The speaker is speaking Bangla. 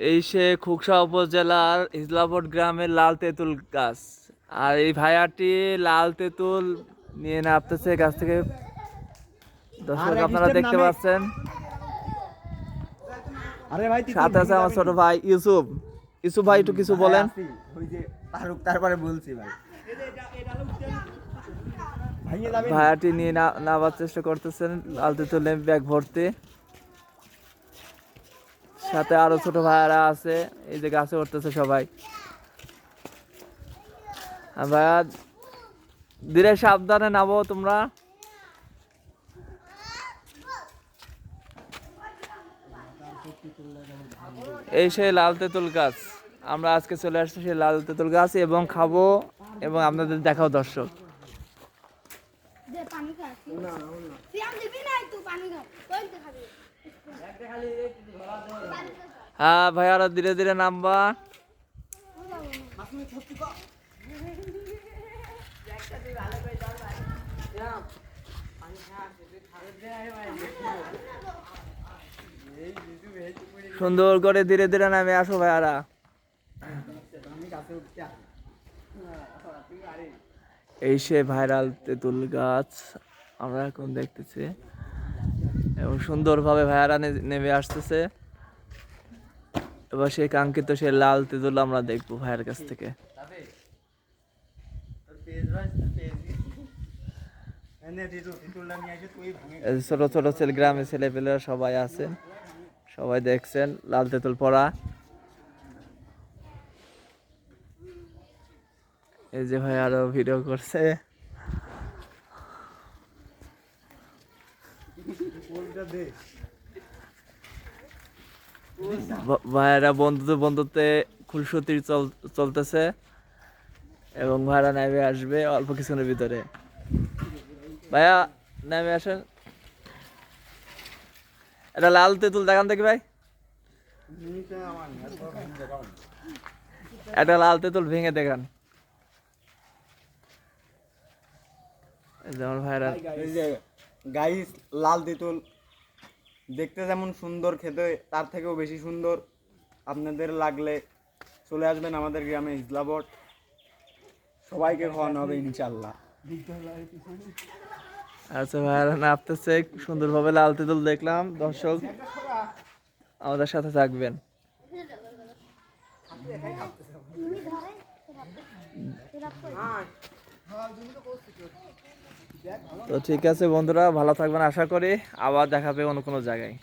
এই সে খুকসা উপজেলার ইসলামপুর গ্রামের লাল তেঁতুল গাছ। আর এই ভাইয়াটি লাল তেঁতুল নিয়ে নামতেছে গাছ থেকে। দর্শক আপনারা দেখতে পাচ্ছেন। আরে ভাই সাথে আছে আমার ছোট ভাই ইউসুফ। ইউসুফ ভাই একটু কিছু বলেন। ওই যে তারুক তারপরে বলছি ভাই। ভাইয়ে ভাইয়াটি নিয়ে নামার চেষ্টা করতেছেন লাল তেঁতুলে ব্যাগ ভর্তি। সাথে আরও ছোট ভাইয়ারা আছে, এই যে গাছে উঠতেছে সবাই। ভাইয়া, ধীরে সাবধানে নামো তোমরা। এই সেই লাল তেঁতুল গাছ, আমরা আজকে চলে আসছি সেই লাল তেঁতুল গাছ এবং খাব এবং আপনাদের দেখাও দর্শক। পানি হ্যাঁ ভাইয়ারা ধীরে ধীরে নামবা। সুন্দর করে ধীরে ধীরে নামে, আসো ভাইয়ারা। এই সে ভাইরাল তেঁতুল গাছ, আমরা এখন দেখতেছি। এবং সুন্দরভাবে ভাইয়ারা নেমে আসতেছে। এবার সেই কাঙ্ক্ষিত সেই লাল তেঁতুল আমরা দেখব ভাইয়ের কাছ থেকে। ছোট ছোট ছেলে গ্রামের ছেলেপেলেরা সবাই আছেন সবাই দেখছেন, লাল তেঁতুল পড়া এই যে ভাই আরও ভিডিও করছে। ভাইয়েরা বন্ধুত্ব বন্ধুত্বে খুলসুতির চল চলতেছে এবং ভাইরা নেমে আসবে অল্প কিছুক্ষণের ভিতরে। ভাইয়া নেমে আসেন। এটা লাল তেঁতুল দেখান দেখি ভাই। একটা লাল তেঁতুল ভেঙে দেখান। এই যে ভাইরা এই যে গাইস লাল তেঁতুল। দেখতে যেমন সুন্দর খেতে তার থেকেও বেশি সুন্দর। আপনাদের লাগলে চলে আসবেন আমাদের গ্রামে ইসলাবট সবাইকে খাওয়ানো হবে ইনশাল্লাহ আচ্ছা ভাইরা নাপতেছে সুন্দরভাবে লাল তেঁতুল দেখলাম। দর্শক আমাদের সাথে থাকবেন। তো ঠিক আছে বন্ধুরা ভালো থাকবেন আশা করি আবার দেখাবে অন্য কোনো জায়গায়।